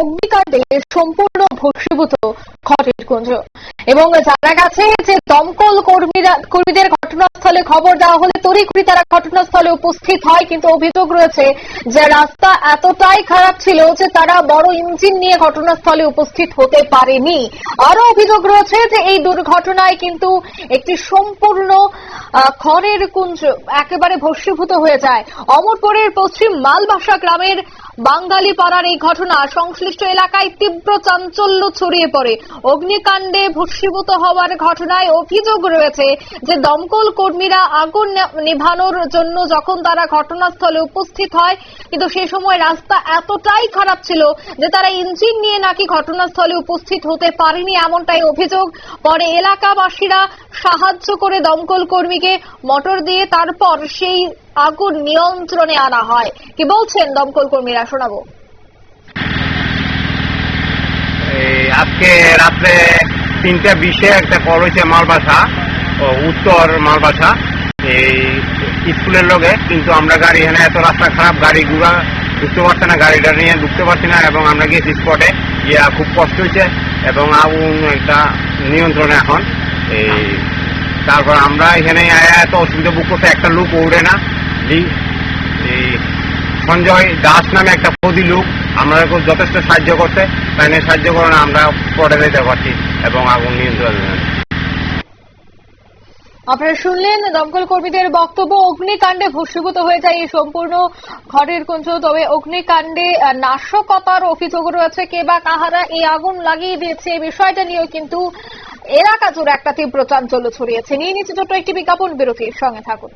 অগ্নিকাণ্ডে সম্পূর্ণ ভস্মীভূত খড়ের কুঞ্জ। এবং জানা গেছে যে দমকল কর্মীরা কর্মীদের ঘটনাস্থলে খবর দেওয়া হলে তড়িঘড়ি তারা ঘটনাস্থলে উপস্থিত হয়। কিন্তু অভিযোগ রয়েছে যে রাস্তা এতটাই খারাপ ছিল যে তারা বড় ইঞ্জিন নিয়ে ঘটনাস্থলে উপস্থিত হতে পারেনি। আরও অভিযোগ রয়েছে যে এই দুর্ঘটনায় কিন্তু একটি সম্পূর্ণ খড়ের কুঞ্জ একেবারে ভস্মীভূত হয়ে যায়। অমরপুরের পশ্চিম মালবাসা গ্রামের বাঙ্গালী পাড়ার এই ঘটনা সংশ্লিষ্ট এলাকায় তীব্র চাঞ্চল্য ছড়িয়ে পড়ে। অগ্নিকাণ্ডে ভস্মীভূত হওয়ার ঘটনায় অভিযোগ রয়েছে যে দমকল কর্মীরা আগুন নেভানোর জন্য যখন তারা ঘটনাস্থলে উপস্থিত হয়, কিন্তু সে সময় রাস্তা এতটাই খারাপ ছিল যে তারা ইঞ্জিন নিয়ে নাকি ঘটনাস্থলে উপস্থিত হতে পারেনি এমনটাই অভিযোগ। পরে এলাকাবাসীরা সাহায্য করে দমকল কর্মীকে মোটর দিয়ে তারপর সেই আগুন নিয়ন্ত্রণে আনা হয়। কি বলছেন দমকল কর্মীরা? শোনাবো। আজকে রাত্রে তিনটা বিশে একটা কল হয়েছে মালবাসা উত্তর মালবাসা। এই স্কুলের লগে কিন্তু আমরা গাড়ি এখানে এত রাস্তা খারাপ, গাড়ি ঘুরা ঢুকতে পারছে না গাড়িটা নিয়ে ঢুকতে পারছি না, এবং আমরা গেছি স্পটে গিয়া খুব কষ্ট হয়েছে, এবং আগুন একটা নিয়ন্ত্রণে এখন। এই, তারপর আমরা এখানে আয়া এত অসুবিধা বুক করতে একটা লোক উড়ে না এই, সঞ্জয় দাস নামে একটা প্রদি লোক, আমরা যথেষ্ট সাহায্য করতে, তাই সাহায্য করে না, আমরা পরে যেতে পারছি এবং আগুন নিয়ন্ত্রণ আপনারা শুনলেন দমকল কর্মীদের বক্তব্য, অগ্নিকাণ্ডে ভস্মীভূত হয়ে যায় এই সম্পূর্ণ ঘরের কুঞ্জ, তবে অগ্নিকাণ্ডে নাশকতার অভিযোগ রয়েছে, কে বা কাহারা এই আগুন লাগিয়ে দিয়েছে এই বিষয়টা নিয়েও কিন্তু এলাকা জুড়ে একটা তীব্র চাঞ্চল্য ছড়িয়েছে। নিয়ে নিচ্ছে ছোট্ট একটি বিজ্ঞাপন বিরতির সঙ্গে থাকুন।